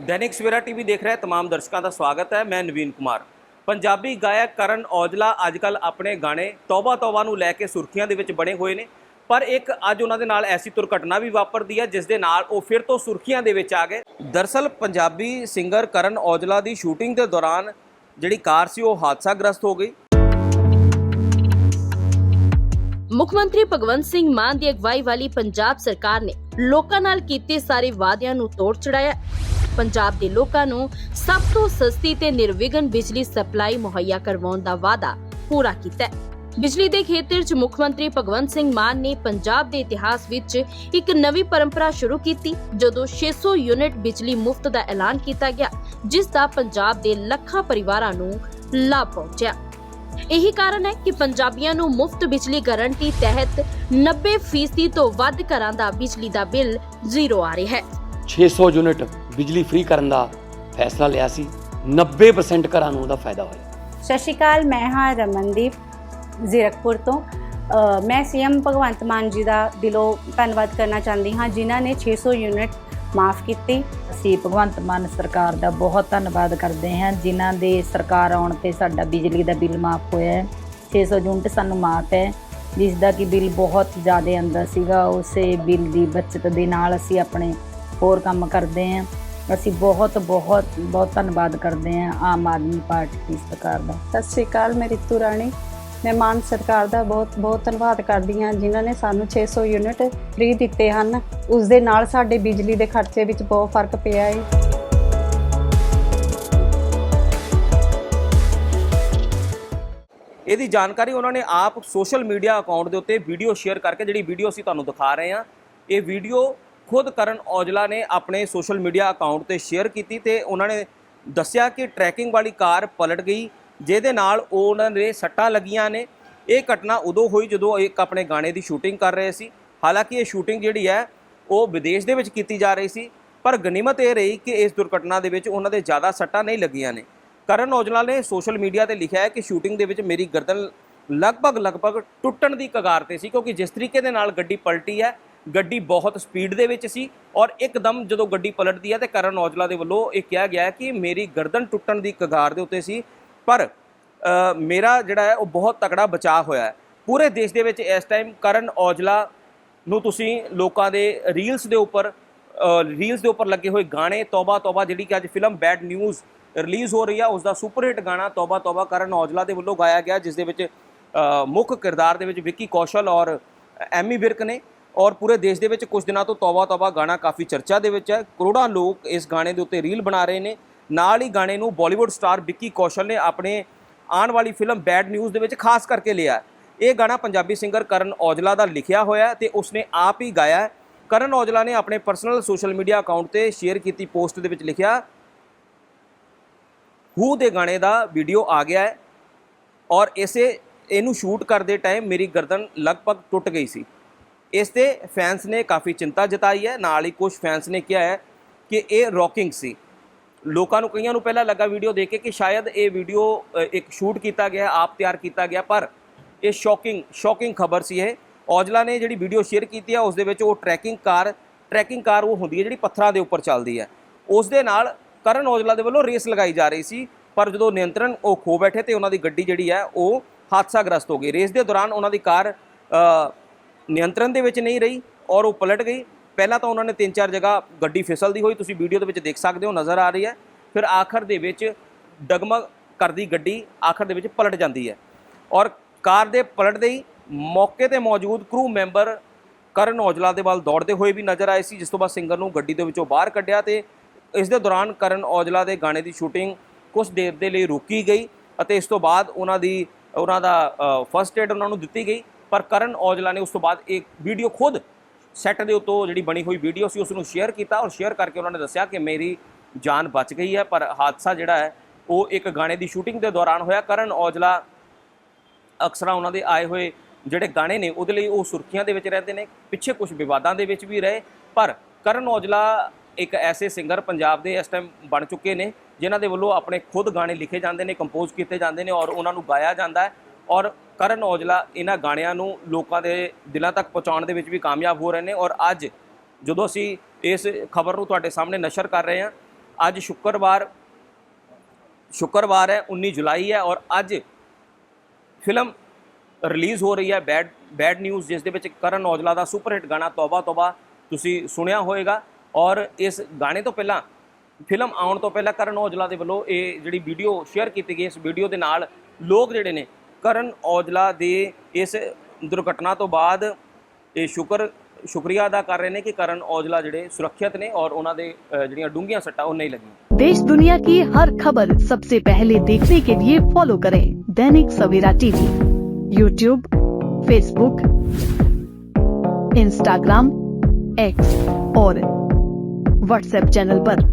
Dainik Savera TV ਦੇਖ ਰਹੇ तमाम ਦਰਸ਼ਕਾਂ ਦਾ ਸਵਾਗਤ ਹੈ ਮੈਂ ਨਵੀਨ ਕੁਮਾਰ ਪੰਜਾਬੀ ਗਾਇਕ ਕਰਨ ਔਜਲਾ ਅੱਜਕੱਲ ਆਪਣੇ ਗਾਣੇ ਤੌਬਾ ਤੌਬਾ ਨੂੰ ਲੈ ਕੇ ਸੁਰਖੀਆਂ ਦੇ ਵਿੱਚ ਬਣੇ ਹੋਏ ਨੇ ਪਰ ਇੱਕ ਅੱਜ ਉਹਨਾਂ ਦੇ ਨਾਲ ਐਸੀ ਦੁਰਘਟਨਾ ਵੀ ਵਾਪਰਦੀ ਹੈ ਜਿਸ ਦੇ ਨਾਲ ਉਹ ਫਿਰ ਤੋਂ ਸੁਰਖੀਆਂ ਦੇ ਵਿੱਚ ਆ ਗਏ ਦਰਸਲ ਪੰਜਾਬੀ ਸਿੰਗਰ ਕਰਨ ਔਜਲਾ ਦੀ ਸ਼ੂਟਿੰਗ ਦੇ ਦੌਰਾਨ ਜਿਹੜੀ ਕਾਰ ਸੀ ਉਹ ਹਾਦਸਾਗ੍ਰਸਤ ਹੋ ਗਈ ਮੁੱਖ ਮੰਤਰੀ ਭਗਵੰਤ ਸਿੰਘ ਮਾਨ ਦੀ ਅਗਵਾਈ ਵਾਲੀ ਪੰਜਾਬ ਸਰਕਾਰ ਨੇ ਲੋਕਾਂ ਨਾਲ ਕੀਤੇ ਸਾਰੇ ਵਾਅਦਿਆਂ ਨੂੰ ਤੋੜ ਚੜਾਇਆ ਪੰਜਾਬ ਦੇ ਲੋਕਾਂ ਨੂੰ ਸਭ ਤੋਂ ਸਸਤੀ ਤੇ ਨਿਰਵਿਘਨ ਬਿਜਲੀ ਸਪਲਾਈ ਮੁਹੱਈਆ ਕਰਵਾਉਣ ਦਾ ਵਾਅਦਾ ਪੂਰਾ ਕੀਤਾ ਹੈ। ਬਿਜਲੀ ਦੇ ਖੇਤਰ 'ਚ ਮੁੱਖ ਮੰਤਰੀ ਭਗਵੰਤ ਸਿੰਘ ਮਾਨ ਨੇ ਪੰਜਾਬ ਦੇ ਇਤਿਹਾਸ ਵਿੱਚ ਇੱਕ ਨਵੀਂ ਪਰੰਪਰਾ ਸ਼ੁਰੂ ਕੀਤੀ, ਜਦੋਂ 600 ਯੂਨਿਟ ਬਿਜਲੀ ਮੁਫਤ ਦਾ ਐਲਾਨ ਕੀਤਾ ਗਿਆ, ਜਿਸ ਦਾ ਪੰਜਾਬ ਦੇ ਲੱਖਾਂ ਪਰਿਵਾਰਾਂ ਨੂੰ ਲਾਭ ਪਹੁੰਚਿਆ। ਇਹੀ ਕਾਰਨ ਹੈ ਕਿ ਪੰਜਾਬੀਆਂ ਨੂੰ ਮੁਫਤ ਬਿਜਲੀ ਗਾਰੰਟੀ ਤਹਿਤ 90% ਤੋਂ ਵੱਧ ਘਰਾਂ ਦਾ ਬਿਜਲੀ ਦਾ ਬਿੱਲ ਜ਼ੀਰੋ ਆ ਰਿਹਾ ਹੈ। 600 ਯੂਨਿਟ ਬਿਜਲੀ ਫ੍ਰੀ ਕਰਨ ਦਾ ਫੈਸਲਾ ਲਿਆ ਸੀ। 90% ਘਰਾਂ ਨੂੰ ਉਹਦਾ ਫਾਇਦਾ ਹੋਇਆ। ਸਤਿ ਸ਼੍ਰੀ ਅਕਾਲ ਮੈਂ ਹਾਂ ਰਮਨਦੀਪ ਜ਼ੀਰਕਪੁਰ ਤੋਂ। ਮੈਂ ਸੀਐਮ ਭਗਵੰਤ ਮਾਨ ਜੀ ਦਾ ਦਿਲੋਂ ਧੰਨਵਾਦ ਕਰਨਾ ਚਾਹੁੰਦੀ ਹਾਂ ਜਿਨ੍ਹਾਂ ਨੇ 600 ਯੂਨਿਟ ਮਾਫ ਕੀਤੀ। ਅਸੀਂ ਭਗਵੰਤ ਮਾਨ ਸਰਕਾਰ ਦਾ ਬਹੁਤ ਧੰਨਵਾਦ ਕਰਦੇ ਹਾਂ ਜਿਨ੍ਹਾਂ ਦੇ ਸਰਕਾਰ ਆਉਣ ਤੇ ਸਾਡਾ ਬਿਜਲੀ ਦਾ ਬਿੱਲ ਮਾਫ ਹੋਇਆ ਹੈ। 600 ਯੂਨਿਟ ਸਾਨੂੰ ਮਾਫ ਹੈ ਜਿਸ ਦਾ ਕਿ ਬਿੱਲ ਬਹੁਤ ਜ਼ਿਆਦਾ ਆਉਂਦਾ ਸੀਗਾ ਉਸੇ ਬਿੱਲ ਦੀ ਬਚਤ ਦੇ ਨਾਲ ਅਸੀਂ ਆਪਣੇ ਹੋਰ ਕੰਮ ਕਰਦੇ ਹਾਂ। ਅਸੀਂ ਬਹੁਤ ਬਹੁਤ ਬਹੁਤ ਧੰਨਵਾਦ ਕਰਦੇ ਹਾਂ ਆਮ ਆਦਮੀ ਪਾਰਟੀ ਦੀ ਸਰਕਾਰ ਦਾ। ਸਤਿ ਸ਼੍ਰੀ ਅਕਾਲ ਮੈਂ ਰਿਤੂ ਰਾਣੀ। ਮੈਂ ਮਾਨ ਸਰਕਾਰ ਦਾ ਬਹੁਤ ਬਹੁਤ ਧੰਨਵਾਦ ਕਰਦੀ ਹਾਂ ਜਿਨ੍ਹਾਂ ਨੇ ਸਾਨੂੰ 600 ਯੂਨਿਟ ਫ੍ਰੀ ਦਿੱਤੇ ਹਨ। ਉਸ ਦੇ ਨਾਲ ਸਾਡੇ ਬਿਜਲੀ ਦੇ ਖਰਚੇ ਵਿੱਚ ਬਹੁਤ ਫ਼ਰਕ ਪਿਆ ਹੈ ਇਹਦੀ ਜਾਣਕਾਰੀ ਉਹਨਾਂ ਨੇ ਆਪ ਸੋਸ਼ਲ ਮੀਡੀਆ ਅਕਾਊਂਟ ਦੇ ਉੱਤੇ ਵੀਡੀਓ ਸ਼ੇਅਰ ਕਰਕੇ ਜਿਹੜੀ ਵੀਡੀਓ ਅਸੀਂ ਤੁਹਾਨੂੰ ਦਿਖਾ ਰਹੇ ਹਾਂ ਇਹ ਵੀਡੀਓ ਖੁਦ ਕਰਨ ਔਜਲਾ ਨੇ ਆਪਣੇ ਸੋਸ਼ਲ ਮੀਡੀਆ ਅਕਾਊਂਟ ਤੇ ਸ਼ੇਅਰ ਕੀਤੀ ਤੇ ਉਹਨਾਂ ਨੇ ਦੱਸਿਆ ਕਿ ਟਰੈਕਿੰਗ ਵਾਲੀ ਕਾਰ ਪਲਟ ਗਈ, ਜਿਹਦੇ ਨਾਲ ਉਹਨਾਂ ਦੇ ਸੱਟਾਂ ਲੱਗੀਆਂ ਨੇ। ਇਹ ਘਟਨਾ ਉਦੋਂ ਹੋਈ ਜਦੋਂ ਇੱਕ ਆਪਣੇ ਗਾਣੇ ਦੀ ਸ਼ੂਟਿੰਗ ਕਰ ਰਹੇ ਸੀ। ਹਾਲਾਂਕਿ ਇਹ ਸ਼ੂਟਿੰਗ ਜਿਹੜੀ ਹੈ, ਉਹ ਵਿਦੇਸ਼ ਦੇ ਵਿੱਚ ਕੀਤੀ ਜਾ ਰਹੀ ਸੀ, ਪਰ ਗਨੀਮਤ ਇਹ ਰਹੀ ਕਿ ਇਸ ਦੁਰਘਟਨਾ ਦੇ ਵਿੱਚ ਉਹਨਾਂ ਦੇ ਜ਼ਿਆਦਾ ਸੱਟਾਂ ਨਹੀਂ ਲੱਗੀਆਂ ਨੇ। ਕਰਨ ਔਜਲਾ ਨੇ ਸੋਸ਼ਲ ਮੀਡੀਆ ਤੇ ਲਿਖਿਆ ਹੈ ਕਿ ਸ਼ੂਟਿੰਗ ਦੇ ਵਿੱਚ ਮੇਰੀ ਗਰਦਨ ਲਗਭਗ ਲਗਭਗ ਟੁੱਟਣ ਦੀ ਕਗਾਰ ਤੇ ਸੀ, ਕਿਉਂਕਿ ਜਿਸ ਤਰੀਕੇ ਦੇ ਨਾਲ ਗੱਡੀ ਪਲਟੀ ਹੈ ਗੱਡੀ ਬਹੁਤ ਸਪੀਡ ਦੇ ਵਿੱਚ ਸੀ ਔਰ ਇੱਕਦਮ ਜਦੋਂ ਗੱਡੀ ਪਲਟਦੀ ਹੈ ਤੇ ਕਰਨ ਔਜਲਾ ਦੇ ਵੱਲੋਂ ਇਹ ਕਿਹਾ ਗਿਆ ਕਿ ਮੇਰੀ ਗਰਦਨ ਟੁੱਟਣ ਦੀ ਕਗਾਰ ਦੇ ਉੱਤੇ ਸੀ, ਪਰ ਮੇਰਾ ਜਿਹੜਾ ਹੈ ਉਹ ਬਹੁਤ ਤਕੜਾ ਬਚਾਅ ਹੋਇਆ ਹੈ। ਪੂਰੇ ਦੇਸ਼ ਦੇ ਵਿੱਚ ਇਸ ਟਾਈਮ ਕਰਨ ਔਜਲਾ ਨੂੰ ਤੁਸੀਂ ਲੋਕਾਂ ਦੇ ਰੀਲਸ ਦੇ ਉੱਪਰ ਰੀਲਸ ਦੇ ਉੱਪਰ ਲੱਗੇ ਹੋਏ ਗਾਣੇ ਤੌਬਾ ਤੌਬਾ ਜਿਹੜੀ ਕਿ ਅੱਜ ਫਿਲਮ ਬੈਡ ਨਿਊਜ਼ ਰਿਲੀਜ਼ ਹੋ ਰਹੀ ਆ ਉਸ ਦਾ ਸੁਪਰ ਹਿੱਟ ਗਾਣਾ ਤੌਬਾ ਤੌਬਾ ਕਰਨ ਔਜਲਾ ਦੇ ਵੱਲੋਂ ਗਾਇਆ ਗਿਆ, ਜਿਸ ਦੇ ਵਿੱਚ ਮੁੱਖ ਕਿਰਦਾਰ ਦੇ ਵਿੱਚ ਵਿੱਕੀ ਕੌਸ਼ਲ ਔਰ ਐਮੀ ਵਿਰਕ ਨੇ। ਔਰ ਪੂਰੇ ਦੇਸ਼ ਦੇ ਵਿੱਚ ਕੁਝ ਦਿਨਾਂ ਤੋਂ ਤੌਬਾ ਤੌਬਾ ਗਾਣਾ ਕਾਫੀ ਚਰਚਾ ਦੇ ਵਿੱਚ ਹੈ। ਕਰੋੜਾਂ ਲੋਕ ਇਸ ਗਾਣੇ ਦੇ ਉੱਤੇ ਰੀਲ ਬਣਾ ਰਹੇ ਨੇ। ਨਾਲ ਹੀ ਗਾਣੇ ਨੂੰ ਬਾਲੀਵੁੱਡ ਸਟਾਰ ਵਿੱਕੀ ਕੌਸ਼ਲ ਨੇ ਆਪਣੇ ਆਉਣ ਵਾਲੀ ਫਿਲਮ ਬੈਡ ਨਿਊਜ਼ ਦੇ ਵਿੱਚ ਖਾਸ ਕਰਕੇ ਲਿਆ ਇਹ ਗਾਣਾ ਪੰਜਾਬੀ ਸਿੰਗਰ ਕਰਨ ਔਜਲਾ ਦਾ ਲਿਖਿਆ ਹੋਇਆ ਹੈ ਤੇ ਉਸਨੇ ਆਪ ਹੀ ਗਾਇਆ ਕਰਨ ਔਜਲਾ ਨੇ ਆਪਣੇ ਪਰਸਨਲ ਸੋਸ਼ਲ ਮੀਡੀਆ ਅਕਾਊਂਟ ਤੇ ਸ਼ੇਅਰ ਕੀਤੀ ਪੋਸਟ ਦੇ ਵਿੱਚ ਲਿਖਿਆ ਹੂ ਦੇ ਗਾਣੇ ਦਾ ਵੀਡੀਓ ਆ ਗਿਆ ਹੈ। ਔਰ ਇਸੇ, ਇਹਨੂੰ ਸ਼ੂਟ ਕਰਦੇ ਟਾਈਮ ਮੇਰੀ ਗਰਦਨ ਲਗਭਗ ਟੁੱਟ ਗਈ ਸੀ। ਇਸ ਤੇ ਫੈਨਸ ਨੇ ਕਾਫੀ ਚਿੰਤਾ ਜਤਾਈ ਹੈ। ਨਾਲ ਹੀ ਕੁਝ ਫੈਨਸ ਨੇ ਕਿਹਾ ਹੈ ਕਿ ਇਹ ਰੌਕਿੰਗ ਸੀ। ਲੋਕਾਂ ਨੂੰ ਕਈਆਂ ਨੂੰ ਪਹਿਲਾਂ ਲੱਗਾ ਵੀਡੀਓ ਦੇਖ ਕੇ ਕਿ ਸ਼ਾਇਦ ਇਹ ਵੀਡੀਓ ਇੱਕ ਸ਼ੂਟ ਕੀਤਾ ਗਿਆ, ਆਪ ਤਿਆਰ ਕੀਤਾ ਗਿਆ, ਪਰ ਇਹ ਸ਼ੌਕਿੰਗ ਸ਼ੌਕਿੰਗ ਖਬਰ ਸੀ ਇਹ। ਔਜਲਾ ਨੇ ਜਿਹੜੀ ਵੀਡੀਓ ਸ਼ੇਅਰ ਕੀਤੀ ਹੈ, ਉਸ ਦੇ ਵਿੱਚ ਉਹ ਟਰੈਕਿੰਗ ਕਾਰ ਟਰੈਕਿੰਗ ਕਾਰ ਉਹ ਹੁੰਦੀ ਹੈ ਜਿਹੜੀ ਪੱਥਰਾਂ ਦੇ ਉੱਪਰ ਚੱਲਦੀ ਹੈ। ਉਸ ਦੇ ਨਾਲ ਕਰਨ ਔਜਲਾ ਦੇ ਵੱਲੋਂ ਰੇਸ ਲਗਾਈ ਜਾ ਰਹੀ ਸੀ, ਪਰ ਜਦੋਂ ਨਿਯੰਤਰਣ ਉਹ ਖੋ ਬੈਠੇ ਤੇ ਉਹਨਾਂ ਦੀ ਗੱਡੀ ਜਿਹੜੀ ਹੈ, ਉਹ ਹਾਦਸਾਗ੍ਰਸਤ ਹੋ ਗਈ। ਰੇਸ ਦੇ ਦੌਰਾਨ ਉਹਨਾਂ ਦੀ ਕਾਰ ਨਿਯੰਤਰਣ ਦੇ ਵਿੱਚ ਨਹੀਂ ਰਹੀ ਔਰ ਉਹ ਪਲਟ ਗਈ। ਪਹਿਲਾਂ ਤਾਂ ਉਹਨਾਂ ਨੇ ਤਿੰਨ ਚਾਰ ਜਗ੍ਹਾ ਗੱਡੀ ਫਿਸਲਦੀ ਹੋਈ, ਤੁਸੀਂ ਵੀਡੀਓ ਦੇ ਵਿੱਚ ਦੇਖ ਸਕਦੇ ਹੋ, ਨਜ਼ਰ ਆ ਰਹੀ ਹੈ। ਫਿਰ ਆਖਰ ਦੇ ਵਿੱਚ ਡਗਮਗ ਕਰਦੀ ਗੱਡੀ ਆਖਰ ਦੇ ਵਿੱਚ ਪਲਟ ਜਾਂਦੀ ਹੈ। ਔਰ ਕਾਰ ਦੇ ਪਲਟਦੇ ਹੀ ਮੌਕੇ ਤੇ ਮੌਜੂਦ ਕਰੂ ਮੈਂਬਰ ਕਰਨ ਔਜਲਾ ਦੇ ਵੱਲ ਦੌੜਦੇ ਹੋਏ ਵੀ ਨਜ਼ਰ ਆਏ ਸੀ, ਜਿਸ ਤੋਂ ਬਾਅਦ ਸਿੰਗਰ ਨੂੰ ਗੱਡੀ ਦੇ ਵਿੱਚੋਂ ਬਾਹਰ ਕੱਢਿਆ ਤੇ ਇਸ ਦੇ ਦੌਰਾਨ ਕਰਨ ਔਜਲਾ ਦੇ ਗਾਣੇ ਦੀ ਸ਼ੂਟਿੰਗ ਕੁਝ ਦੇਰ ਦੇ ਲਈ ਰੁਕੀ ਗਈ ਅਤੇ ਇਸ ਤੋਂ ਬਾਅਦ ਉਹਨਾਂ ਦੀ, ਉਹਨਾਂ ਦਾ ਫਰਸਟ ਏਡ ਉਹਨਾਂ ਨੂੰ ਦਿੱਤੀ ਗਈ। ਪਰ ਕਰਨ ਔਜਲਾ ਨੇ ਉਸ ਤੋਂ ਬਾਅਦ ਇੱਕ ਵੀਡੀਓ ਖੁਦ ਸੈੱਟ ਦੇ ਉੱਤੋਂ ਜਿਹੜੀ ਬਣੀ ਹੋਈ ਵੀਡੀਓ ਸੀ, ਉਸ ਨੂੰ ਸ਼ੇਅਰ ਕੀਤਾ ਔਰ ਸ਼ੇਅਰ ਕਰਕੇ ਉਹਨਾਂ ਨੇ ਦੱਸਿਆ ਕਿ ਮੇਰੀ ਜਾਨ ਬਚ ਗਈ ਹੈ, ਪਰ ਹਾਦਸਾ ਜਿਹੜਾ ਹੈ, ਉਹ ਇੱਕ ਗਾਣੇ ਦੀ ਸ਼ੂਟਿੰਗ ਦੇ ਦੌਰਾਨ ਹੋਇਆ। ਕਰਨ ਔਜਲਾ ਅਕਸਰਾਂ ਉਹਨਾਂ ਦੇ ਆਏ ਹੋਏ ਜਿਹੜੇ ਗਾਣੇ ਨੇ, ਉਹਦੇ ਲਈ ਉਹ ਸੁਰਖੀਆਂ ਦੇ ਵਿੱਚ ਰਹਿੰਦੇ ਨੇ, ਪਿੱਛੇ ਕੁਝ ਵਿਵਾਦਾਂ ਦੇ ਵਿੱਚ ਵੀ ਰਹੇ। ਪਰ ਕਰਨ ਔਜਲਾ ਇੱਕ ਐਸੇ ਸਿੰਗਰ ਪੰਜਾਬ ਦੇ ਇਸ ਟਾਈਮ ਬਣ ਚੁੱਕੇ ਨੇ, ਜਿਨ੍ਹਾਂ ਦੇ ਵੱਲੋਂ ਆਪਣੇ ਖੁਦ ਗਾਣੇ ਲਿਖੇ ਜਾਂਦੇ ਨੇ ਕੰਪੋਜ਼ ਕੀਤੇ ਜਾਂਦੇ ਨੇ ਔਰ ਉਹਨਾਂ ਨੂੰ ਗਾਇਆ ਜਾਂਦਾ ਹੈ। ਔਰ ਕਰਨ ਔਜਲਾ ਇਹਨਾਂ ਗਾਣਿਆਂ ਨੂੰ ਲੋਕਾਂ ਦੇ ਦਿਲਾਂ ਤੱਕ ਪਹੁੰਚਾਉਣ ਦੇ ਵਿੱਚ ਵੀ ਕਾਮਯਾਬ ਹੋ ਰਹੇ ਨੇ ਔਰ ਅੱਜ ਜਦੋਂ ਅਸੀਂ ਇਸ ਖਬਰ ਨੂੰ ਤੁਹਾਡੇ ਸਾਹਮਣੇ ਨਸ਼ਰ ਕਰ ਰਹੇ ਹਾਂ, ਅੱਜ ਸ਼ੁੱਕਰਵਾਰ ਸ਼ੁੱਕਰਵਾਰ ਹੈ 19 ਜੁਲਾਈ ਹੈ ਔਰ ਅੱਜ ਫਿਲਮ ਰਿਲੀਜ਼ ਹੋ ਰਹੀ ਹੈ ਬੈਡ ਬੈਡ ਨਿਊਜ਼, ਜਿਸ ਦੇ ਵਿੱਚ ਕਰਨ ਔਜਲਾ ਦਾ ਸੁਪਰ ਹਿੱਟ ਗਾਣਾ ਤੌਬਾ ਤੌਬਾ ਤੁਸੀਂ ਸੁਣਿਆ ਹੋਵੇਗਾ ਔਰ ਇਸ ਗਾਣੇ ਤੋਂ ਪਹਿਲਾਂ, ਫਿਲਮ ਆਉਣ ਤੋਂ ਪਹਿਲਾਂ ਕਰਨ ਔਜਲਾ ਦੇ ਵੱਲੋਂ ਇਹ ਜਿਹੜੀ ਵੀਡੀਓ ਸ਼ੇਅਰ ਕੀਤੀ ਗਈ, ਇਸ ਵੀਡੀਓ ਦੇ ਨਾਲ ਲੋਕ ਜਿਹੜੇ ਨੇ ਕਰਨ ਔਜਲਾ ਦੇ ਇਸ ਦੁਰਘਟਨਾ ਤੋਂ ਬਾਅਦ ਇਹ ਸ਼ੁਕਰ ਸ਼ੁਕਰੀਆ ਅਦਾ ਕਰ ਰਹੇ ਨੇ ਕਿ ਕਰਨ ਔਜਲਾ ਜਿਹੜੇ ਸੁਰੱਖਿਅਤ ਨੇ ਔਰ ਉਹਨਾਂ ਦੇ ਅ, ਜਿਹੜੀਆਂ ਡੂੰਘੀਆਂ ਸੱਟਾਂ ਉਹ ਨਹੀਂ ਲੱਗੀਆਂ देश दुनिया की हर खबर सबसे पहले देखने के लिए फॉलो करें Dainik Savera TV YouTube Facebook Instagram X और व्हाट्सएप चैनल पर।